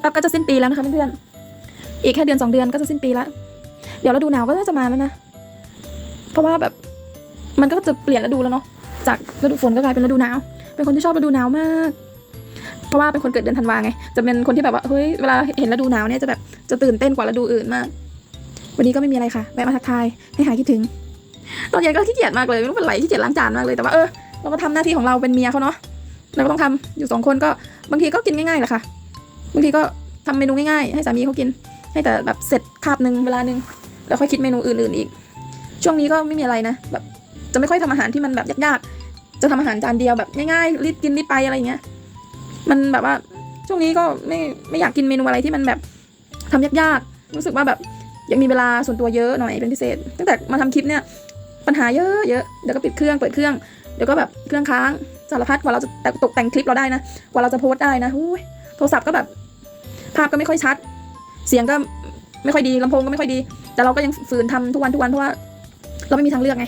แป๊บๆก็จะสิ้นปีแล้วนะคะเพื่อนๆอีกแค่เดือนสองเดือนก็จะสิ้นปีแล้วเดี๋ยวฤดูหนาวก็น่าจะมาแล้วนะ เพราะว่าแบบมันก็จะเปลี่ยนฤดูแล้วเนาะจากฤดูฝนก็กลายเป็นฤดูหนาว เป็นคนที่ชอบฤดูหนาวมาก เพราะว่าเป็นคนเกิดเดือนธันวาไง จะเป็นคนที่แบบว่าเฮ้ยเวลาเห็นฤดูหนาวเนี่ยจะแบบจะตื่นเต้นกว่าฤดูอื่นมาก วันนี้ก็ไม่มีอะไรค่ะแวะมาทักทายให้หายคิดถึงตอนเย็นก็ขี้เกียจมากเลยไม่รู้เป็นไรขี้เกียจล้างจานมากเลยแต่ว่าเออเราก็ทำหน้าที่ของเราเป็นเมียเขาเนาะเราก็ต้องทำอยู่สองคนก็บางทีก็กินง่ายๆแหละค่ะ บางทีก็ทำเมนูง่ายๆ ให้สามีเขากิน ให้แต่แบบเสร็จคาบหนึ่งเวลาหนึ่งแล้วค่อยคิดเมนูอื่นๆอีก ช่วงนี้ก็ไม่มีอะไรนะแบบจะไม่ค่อยทำอาหารที่มันแบบยากๆ จะทำอาหารจานเดียวแบบง่ายๆรีบกินรีบไปอะไรอย่างเงี้ย มันแบบว่าช่วงนี้ก็ไม่ไม่อยากกินเมนูอะไรที่มันแบบทำยากๆ รู้สึกว่าแบบยังมีเวลาส่วนตัวเยอะหน่อยเป็นพิเศษ ตั้งแต่มาทำคลิปเนี่ยปัญหาเยอะเยอะเดี๋ยวก็ปิดเครื่องเปิดเครื่องเดี๋ยวก็แบบเครื่องค้างสารพัดกว่าเราจะตกแต่งคลิปเราได้นะ กว่าเราจะโพสต์ได้นะอุ้ยโทรศัพท์ก็แบบ ภาพก็ไม่ค่อยชัด เสียงก็ไม่ค่อยดีลำโพงก็ไม่ค่อยดี แต่เราก็ยังฝืนทำทุกวันทุกวันเพราะว่าเราไม่มีทางเลือกไง